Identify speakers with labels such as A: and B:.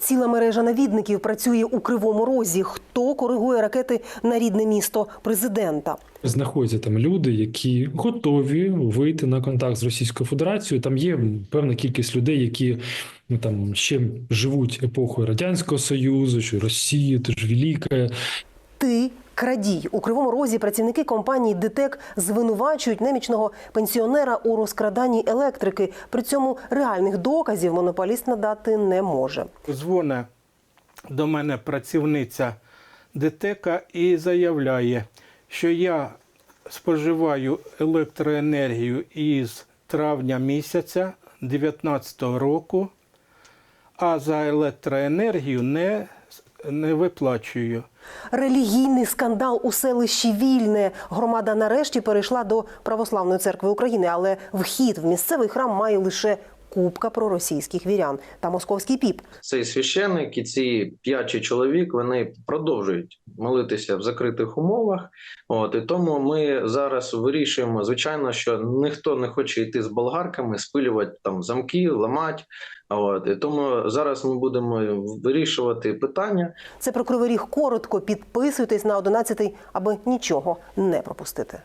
A: Ціла мережа навідників працює у кривому розі. Хто коригує ракети на рідне місто президента?
B: Знаходяться там люди, які готові вийти на контакт з Російською Федерацією. Там є певна кількість людей, які ну там ще живуть епохою радянського союзу, що Росія теж велика.
A: Ти крадій у кривому розі. Працівники компанії ДТЕК звинувачують немічного пенсіонера у розкраданні електрики. При цьому реальних доказів монополіст надати не може.
C: Дзвоне до мене працівниця ДТЕКа і заявляє, що я споживаю електроенергію із травня місяця 2019 року, а за електроенергію не, не виплачую.
A: Релігійний скандал у селищі Вільне. Громада нарешті перейшла до Православної церкви України, але вхід в місцевий храм має лише купка проросійських вірян та московський піп.
D: цей священник і ці п'ять чи чоловік вони продовжують молитися в закритих умовах. От і тому ми зараз вирішуємо. Звичайно, що ніхто не хоче йти з болгарками, спилювати там замки, ламати. От і тому зараз ми будемо вирішувати питання.
A: Це про Кривий Ріг коротко. Підписуйтесь на 11, аби нічого не пропустити.